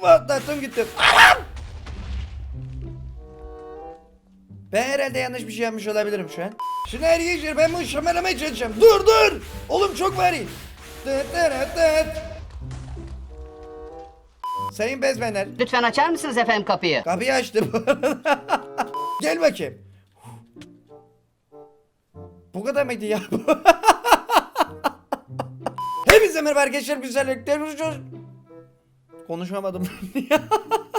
Atlattım gittim. Anam! Ben herhalde yanlış bir şey yapmış olabilirim şu an. Şimdi her gece ben bunu şamalamaya çalışacağım. Dur dur! Oğlum çok var iyi. Dıt dıt dıt. Sayın bezmenler. Lütfen açar mısınız efendim kapıyı? Kapıyı açtı bu arada. Gel bakayım. Bu kadar mıydı ya? Hepinize merhaba arkadaşlar güzellikler Konuşamadım.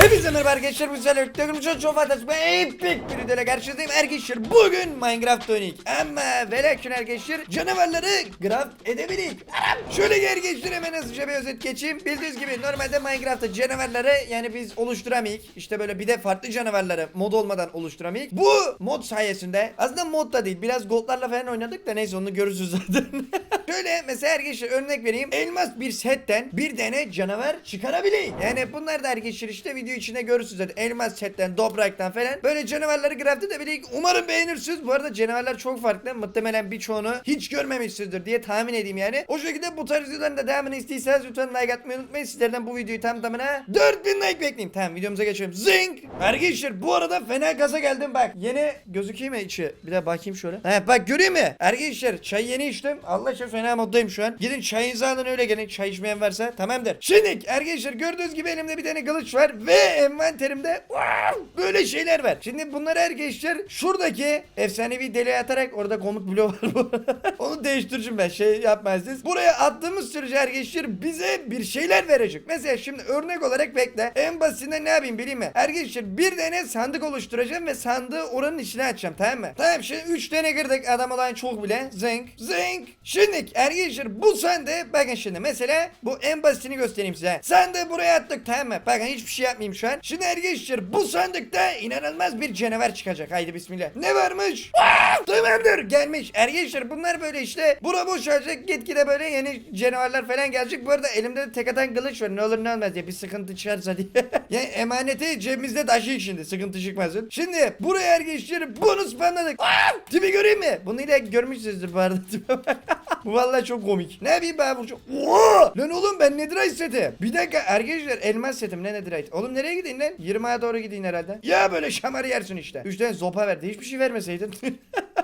Hepinize merhaba arkadaşlar güzellikler çok fantastik epik bir videoyla karşınızdayım. Arkadaşlar bugün Minecraft oynayak. Ama ve lakin arkadaşlar canavarları craft edebilir. Anam! Şöyle arkadaşlar hemen hızlıca bir özet geçeyim. Bildiğiniz gibi normalde Minecraft'ta canavarları yani biz oluşturamayız işte böyle bir de farklı canavarları mod olmadan oluşturamayız bu mod sayesinde aslında mod da değil biraz goldlarla falan oynadık da neyse onu görürsünüz zaten. Şöyle mesela arkadaşlar örnek vereyim. Elmas bir setten bir tane canavar çıkarabilir. Yani bunlar da arkadaşlar işte video içinde görürsünüz zaten. Elmas setten, dobraktan falan. Böyle canavarları craft edebilir. Umarım beğenirsiniz. Bu arada canavarlar çok farklı. Muhtemelen birçoğunu hiç görmemişsinizdir diye tahmin edeyim yani. O şekilde bu tarz videoların da devamını istiyorsanız lütfen like atmayı unutmayın. Sizlerden bu videoyu tam tamına 4000 like bekleyeyim. Tamam videomuza geçelim. Zing! Arkadaşlar bu arada fena gaza geldim bak. Yeni gözüküyor mu içi? Bir de bakayım şöyle. He bak görüyor musun? Arkadaşlar çay yeni içtim. Allah aşkına fena moddayım şu an. Gidin çayınızı alın öyle gelin. Çay içmeyen varsa tamamdır. Şimdi arkadaşlar gördüğünüz gibi elimde bir tane kılıç var ve envanterimde wow, böyle şeyler var. Şimdi bunları arkadaşlar şuradaki efsanevi deliğe atarak orada komut bloğu var bu. Onu değiştireceğim ben şey yapmazsınız. Buraya attığımız sürece arkadaşlar bize bir şeyler verecek. Mesela şimdi örnek olarak bekle. En basitinden ne yapayım bileyim mi? Arkadaşlar bir tane sandık oluşturacağım ve sandığı oranın içine açacağım tamam mı? Tamam şimdi 3 tane kırdık adam olan çok bile. Zing zing. Şimdi arkadaşlar bu sandığı bakın şimdi mesela bu en basitini göstereyim size. Sandığı buraya attık tamam mı? Bakın hiçbir şey yapmayayım şu an. Şimdi arkadaşlar bu sandıkta inanılmaz bir canavar çıkacak. Haydi bismillah. Ne varmış? Aa, tamamdır gelmiş. Arkadaşlar bunlar böyle işte bura boşalacak gitgide böyle yeni canavarlar falan gelecek. Bu arada elimde de tek atan kılıç var. Ne olur ne olmaz diye bir sıkıntı çıkarsa diye. yani emaneti cebimizde taşıyın şimdi. Sıkıntı çıkmasın. Şimdi buraya arkadaşlar bunu spamladık. Aa, tipi göreyim mi? Bunu ile görmüşsünüzdür bu arada. bu vallahi çok komik. Ne yapayım ben bu çok... Lan oğlum ben Netherite setim. Bir dakika arkadaşlar elmas setim ne Netherite? Oğlum nereye gideyim lan? 20'ye doğru gideyim herhalde. Ya böyle şamarı yersin işte. 3 tane zopa verdi. Hiçbir şey vermeseydin.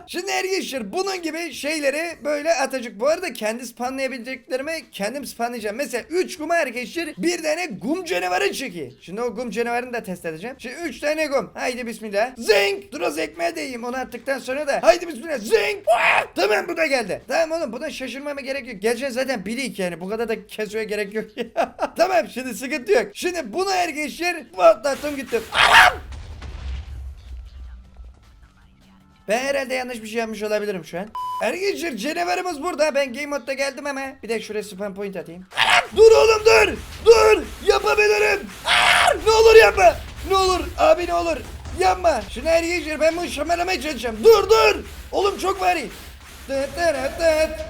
Şimdi arkadaşlar bunun gibi şeyleri böyle atacak. Bu arada kendi spawnlayabileceklerimi kendim spawnlayacağım. Mesela 3 gum arkadaşlar bir tane gum canavarı çıkıyor. Şimdi o gum canavarını da test edeceğim. Şimdi 3 tane gum. Haydi bismillah. Zing. Dur az ekmeğe değeyim. Onu attıktan sonra da. Haydi bismillah. Zing. Vah! Tamam bu da geldi. Tamam oğlum buna şaşırmama gerek yok. Geleceğin zaten bilik yani. Bu kadar da kesmeye gerek yok. tamam şimdi sıkıntı yok. Şimdi bunu arkadaşlar atlattım gittim. Anam! Ben herhalde yanlış bir şey yapmış olabilirim şu an. Arkadaşlar canavarımız burada. Ben game modda geldim ama. Bir de şuraya spam point atayım. Dur oğlum dur. Dur. Yapabilirim. Ne olur yapma. Ne olur. Abi ne olur. Yapma. Şimdi arkadaşlar ben bunu şamalamaya çalışacağım. Dur dur. Oğlum çok var. Dıt dıt dıt.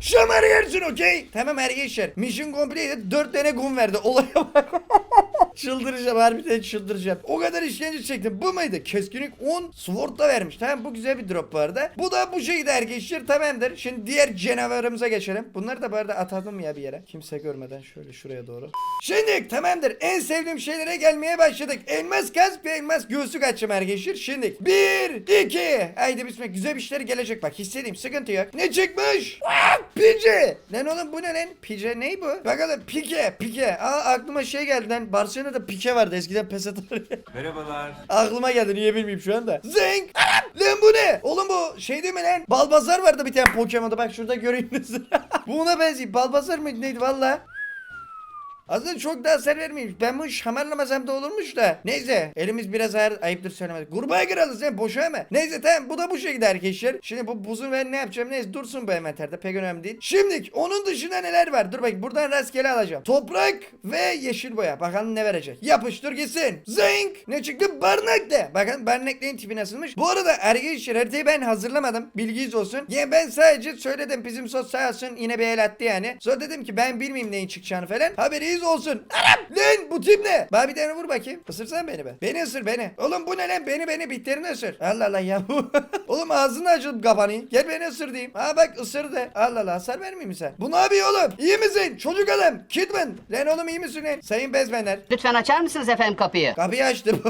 Şamar yersin okey. Tamam arkadaşlar. Mission complete 4 tane gun verdi. Olaya bak. çıldıracağım harbiden çıldıracağım. O kadar işkence çektim. Bu muydu? Keskinlik 10 sword da vermiş. Tamam bu güzel bir drop bu arada. Bu da bu şekilde arkadaşlar tamamdır. Şimdi diğer canavarımıza geçelim. Bunları da bu arada atadım ya bir yere. Kimse görmeden şöyle şuraya doğru. Şimdi tamamdır. En sevdiğim şeylere gelmeye başladık. Elmas kask ve elmas göğsük açacağım arkadaşlar. Şimdi 1 2 Haydi bismillah güzel bir şeyler gelecek bak hissedeyim sıkıntı yok. Ne çıkmış? Aa, Pice. Lan oğlum bu ne lan? Pice ne bu? Bakalım pike pike. Aa aklıma şey geldi lan. Barcelona'da pike vardı eskiden pes atar. Merhabalar. Aklıma geldi niye bilmeyeyim şu anda. Zeng. Lan bu ne? Oğlum bu şey değil mi lan? Balbazar vardı bir tane Pokemon'da bak şurada göreyim Bu ona benziyor. Balbazar mıydı neydi valla? Aslında çok hasar vermeyeyim. Ben bunu şamarlamasam da olurmuş da. Neyse. Elimiz biraz ağır. Ayıptır söylemedik. Gruba kralı sen boşa mı? Neyse tamam bu da bu şekilde arkadaşlar. Şimdi bu buzun ben ne yapacağım? Neyse dursun bu envanterde. Pek önemli değil. Şimdi onun dışında neler var? Dur bak buradan rastgele alacağım. Toprak ve yeşil boya. Bakalım ne verecek. Yapıştır gitsin. Zing. Ne çıktı? Barnak de. Bakın barnakların tipi nasılmış. Bu arada arkadaşlar haritayı ben hazırlamadım. Bilginiz olsun. Yani ben sadece söyledim. Bizim sos sağ olsun yine bir el attı yani. Sonra dedim ki ben bilmeyeyim neyin çıkacağını falan. Haberiniz Haberiniz olsun. Anam lan bu tip ne? Bana bir tane vur bakayım. Isırsan beni be. Beni ısır beni. Oğlum bu ne lan? Beni beni bitlerini ısır. Allah Allah ya. oğlum ağzını açılıp kapanı. Gel beni ısır diyeyim. Ha bak ısırdı. Allah Allah hasar vermeyeyim mi sen? Bu ne yapıyor oğlum? İyi misin? Çocuk adam. Kidman. Lan oğlum iyi misin lan? Sayın bezmenler. Lütfen açar mısınız efendim kapıyı? Kapıyı açtı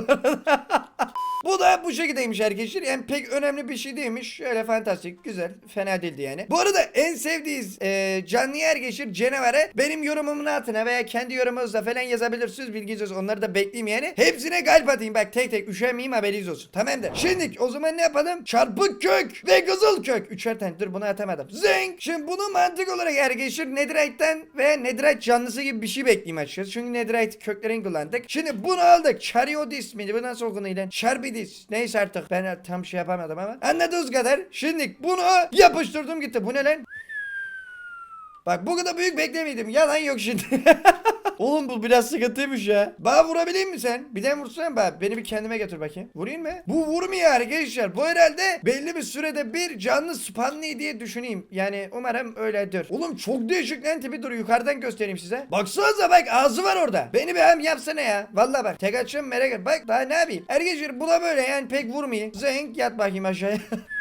bu da bu şekildeymiş arkadaşlar. Yani pek önemli bir şey değilmiş. Şöyle fantastik, güzel, fena değildi yani. Bu arada en sevdiğiniz e, canlı yer geçir canavara benim yorumumun altına veya kendi yorumunuzda falan yazabilirsiniz. Bilginiz. Onları da bekleyeyim yani. Hepsine kalp atayım. Bak tek tek üşenmeyeyim haberiniz olsun. Tamam da. Şimdi o zaman ne yapalım? Çarpık kök ve kızıl kök. Üçer tane. Dur bunu atamadım. Zing. Şimdi bunu mantık olarak arkadaşlar Netherite'den ve Netherite canlısı gibi bir şey bekleyeyim açıkçası. Çünkü Netherite köklerini kullandık. Şimdi bunu aldık. Chariodis miydi? Bu nasıl okunuyor lan? Charbidis. Neyse artık. Ben tam şey yapamadım ama. Anladığınız kadar. Şimdi bunu yapıştırdım gitti. Bu ne lan? Bak bu kadar büyük beklemiyordum. Yalan yok şimdi. Oğlum bu biraz sıkıntıymış ya. Bana vurabileyim mi sen? Bir de vursana bana. Beni bir kendime götür bakayım. Vurayım mı? Bu vurmuyor arkadaşlar. Bu herhalde belli bir sürede bir canlı spanli diye düşüneyim. Yani umarım öyledir. Oğlum çok değişik lan tipi dur. Yukarıdan göstereyim size. Baksanıza bak ağzı var orada. Beni bir hem yapsana ya. Vallahi bak. Tek açım merak et. Bak daha ne yapayım? Arkadaşlar bu da böyle yani pek vurmuyor. Zenk yat bakayım aşağıya.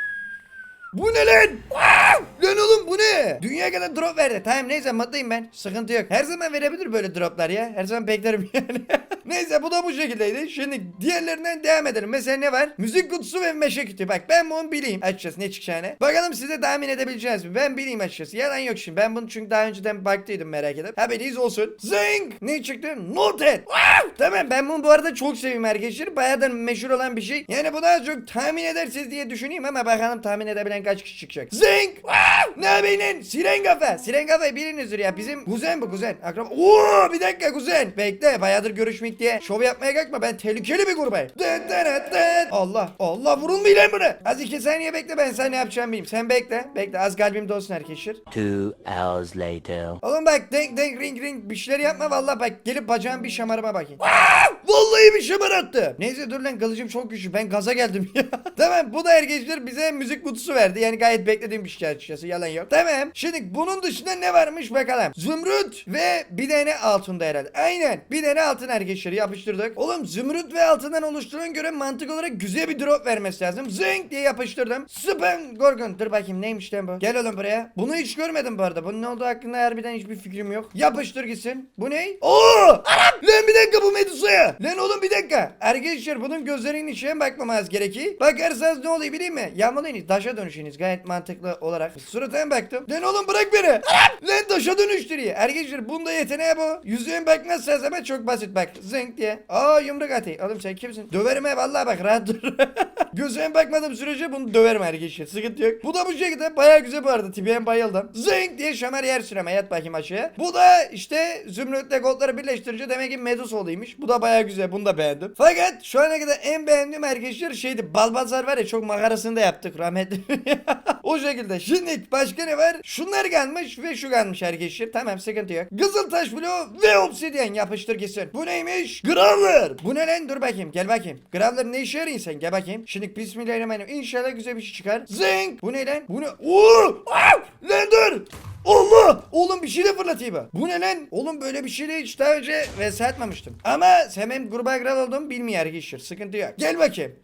Bu ne lan? Wow! Lan oğlum bu ne? Dünya kadar drop verdi. Tamam neyse mutluyum ben. Sıkıntı yok. Her zaman verebilir böyle droplar ya. Her zaman beklerim yani. neyse bu da bu şekildeydi. Şimdi diğerlerinden devam edelim. Mesela ne var? Müzik kutusu ve meşe kütüğü. Bak ben bunu bileyim açıkçası ne çıkacağını. Bakalım size tahmin edebileceğiniz mi? Ben bileyim açıkçası. Yalan yok şimdi. Ben bunu çünkü daha önceden baktıydım merak edip. Haberiniz olsun. Zing! Ne çıktı? Noted. Wow! Tamam ben bunu bu arada çok seviyorum arkadaşlar. Bayağı da meşhur olan bir şey. Yani bu daha çok tahmin edersiniz diye düşüneyim ama bakalım tahmin edebilen kaç kişi çıkacak. Zing! Wow! Ne yapayım? Siren kafa. Siren kafayı bilinizdir ya. Bizim kuzen bu kuzen. Akraba. Oo bir dakika kuzen. Bekle bayağıdır görüşmek diye. Şov yapmaya kalkma. Ben tehlikeli bir kurbayım. Dın dın. Allah. Allah vurulmuyor lan buna. Az iki saniye bekle ben sen ne yapacağım bileyim. Sen bekle. Bekle az kalbimde olsun arkadaşlar. Two hours later. Oğlum bak denk denk ring ring bir şeyler yapma vallahi bak gelip bacağım bir şamarıma bakayım. Aa! Vallahi bir şamar attı. Neyse dur lan kılıcım çok güçlü ben gaza geldim ya. tamam bu da arkadaşlar bize müzik kutusu verdi. Yani gayet beklediğim bir şey açıkçası yalan yok. Tamam şimdi bunun dışında ne varmış bakalım. Zümrüt ve bir tane altında herhalde. Aynen bir tane altın arkadaşlar yapıştırdık. Oğlum zümrüt ve altından oluşturulan göre mantık olarak güzel bir drop vermesi lazım. Zing diye yapıştırdım. Spam Gorgon. Dur bakayım neymiş lan bu. Gel oğlum buraya. Bunu hiç görmedim bu arada. Bunun ne olduğu hakkında harbiden hiçbir fikrim yok. Yapıştır gitsin. Bu ne? Oo! Anam! Lan bir dakika bu Medusa'ya. Lan oğlum bir dakika. Arkadaşlar bunun gözlerinin içine bakmamaz gerekir. Bakarsanız ne oluyor bileyim mi? Yağmalayınız. Taşa dönüşünüz. Gayet mantıklı olarak. Suratına baktım. Lan oğlum bırak beni. Anam! Lan taşa dönüştürüyor. Arkadaşlar bunda yeteneği bu. Yüzüğün bakmazsa zaman çok basit bak. Zınk diye. Aa yumruk atayım. Oğlum sen kimsin? Döverim he vallahi bak rahat dur. Gözüme bakmadığım sürece bunu döverim arkadaşlar. Sıkıntı yok. Bu da bu şekilde baya güzel bu arada. Tipiyen bayıldım. Zınk diye şamar yer süreme. Yat bakayım aşağıya. Bu da işte zümrütle goldları birleştirince demek ki medus oluyormuş. Bu da baya güzel. Bunu da beğendim. Fakat şu ana kadar en beğendiğim arkadaşlar şeydi. Balbazar var ya çok makarasını da yaptık rahmetli. o şekilde. Şimdi başka ne var? Şunlar gelmiş ve şu gelmiş arkadaşlar. Tamam sıkıntı yok. Kızıltaş bloğu ve obsidyen yapıştır gitsin. Bu neymiş? Gravler. Bu ne lan? Dur bakayım. Gel bakayım. Gravler ne işe yarıyor sen? Gel bakayım. Şimdi bismillahirrahmanirrahim. İnşallah güzel bir şey çıkar. Zing. Bu ne lan? Bu ne? Oo! Ah! Lan dur. Allah! Oğlum bir şey de fırlatayım ha. Bu ne lan? Oğlum böyle bir şeyle hiç daha önce vs atmamıştım. Ama sen benim gruba kral olduğumu bilmiyor arkadaşlar. Sıkıntı yok. Gel bakayım.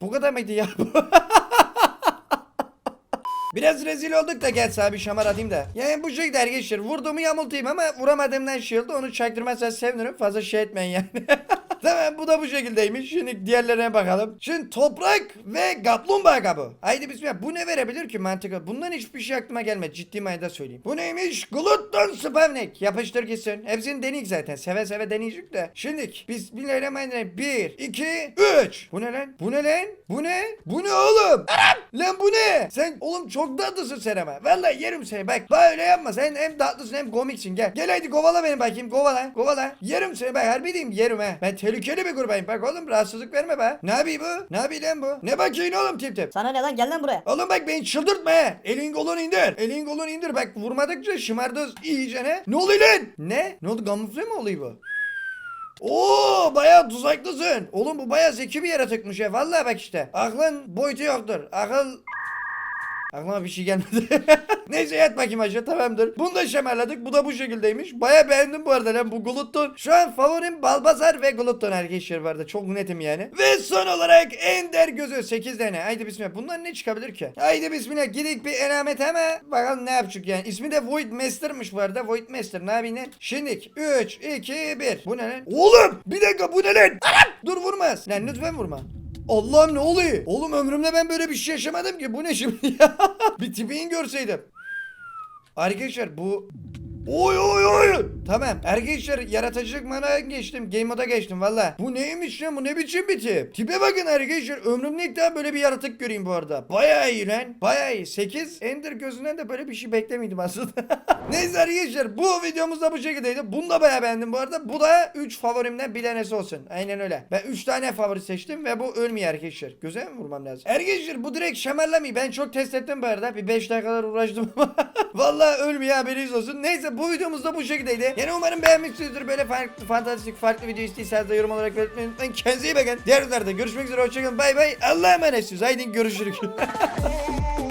Bu kadar mıydı ya? Biraz rezil olduk da gel sana bir şamar atayım da. Yani bu şekilde arkadaşlar vurduğumu yamultayım ama vuramadığımdan oldu. Onu çaktırmazsan sevinirim. Fazla şey etmeyin yani. tamam bu da bu şekildeymiş. Şimdi diğerlerine bakalım. Şimdi toprak ve kaplumbağa kabı. Haydi bismillah. Bu ne verebilir ki mantıklı? Bundan hiçbir şey aklıma gelmedi. Ciddi manada söyleyeyim. Bu neymiş? Glutton spavnek. Yapıştır gitsin. Hepsini deneyik zaten. Seve seve deneyecek de. Şimdi bismillahirrahmanirrahim. 1, 2, 3. Bu ne lan? Bu ne lan? Bu ne? Bu ne oğlum? Anam! Lan bu ne? Sen oğlum çok tatlısın sen ama. Vallahi yerim seni bak. Böyle yapma. Sen hem tatlısın hem komiksin. Gel. Gel haydi kovala beni bakayım. Kovala. Kovala. Yerim seni bak. Harbi diyeyim yerim he. Ben tehlikeli bir kurbayım. Bak oğlum rahatsızlık verme be. Ne yapayım bu? Ne yapayım lan bu? Ne bakıyorsun oğlum tip tip? Sana ne lan gel lan buraya. Oğlum bak beni çıldırtma he. Elin kolunu indir. Elin kolunu indir. Bak vurmadıkça şımardız iyice ne? Ne oluyor lan? Ne? Ne oldu? Kamufle mi oluyor bu? Oo bayağı tuzaklısın. Oğlum bu bayağı zeki bir yaratıkmış ya. Vallahi bak işte. Aklın boyutu yoktur. Akıl Aklıma bir şey gelmedi. Neyse yat bakayım aşağı tamamdır. Bunu da şemerledik. Bu da bu şekildeymiş. Baya beğendim bu arada lan bu glutton. Şu an favorim Balbazar ve glutton arkadaşlar bu arada. Çok netim yani. Ve son olarak Ender gözü 8 tane. Haydi bismillah. Bundan ne çıkabilir ki? Haydi bismillah. Gidik bir enamet ama bakalım ne yapacak yani. İsmi de Void Master'mış bu arada. Void Master ne yapayım lan? Şimdilik 3, 2, 1. Bu ne lan? Oğlum bir dakika bu ne lan? Dur vurmaz. Lan lütfen vurma. Allah'ım ne oluyor? Oğlum ömrümde ben böyle bir şey yaşamadım ki. Bu ne şimdi ya? bir tipini görseydim. Arkadaşlar bu Oy oy oy. Tamam. Arkadaşlar yaratıcılık manaya geçtim. Game moda geçtim valla. Bu neymiş ya? Bu ne biçim bir tip? Tipe bakın arkadaşlar. Ömrümde ilk defa böyle bir yaratık göreyim bu arada. Bayağı iyi lan. Bayağı iyi. 8 Ender gözünden de böyle bir şey beklemiyordum aslında. Neyse arkadaşlar bu videomuz da bu şekildeydi. Bunu da bayağı beğendim bu arada. Bu da 3 favorimden bir tanesi olsun. Aynen öyle. Ben 3 tane favori seçtim ve bu ölmüyor arkadaşlar. Göze mi vurmam lazım? Arkadaşlar bu direkt şemerlemeyi ben çok test ettim bu arada. Bir 5 dakikalar uğraştım ama. Vallahi ölmüyor haberiniz olsun. Neyse bu videomuz da bu şekildeydi. Yani umarım beğenmişsinizdir. Böyle farklı fantastik farklı video istiyorsanız da yorum olarak belirtmeyi unutmayın. Kendinize iyi bakın. Diğer videolarda görüşmek üzere. Hoşçakalın. Bay bay. Allah'a emanetsiniz. Haydi görüşürüz.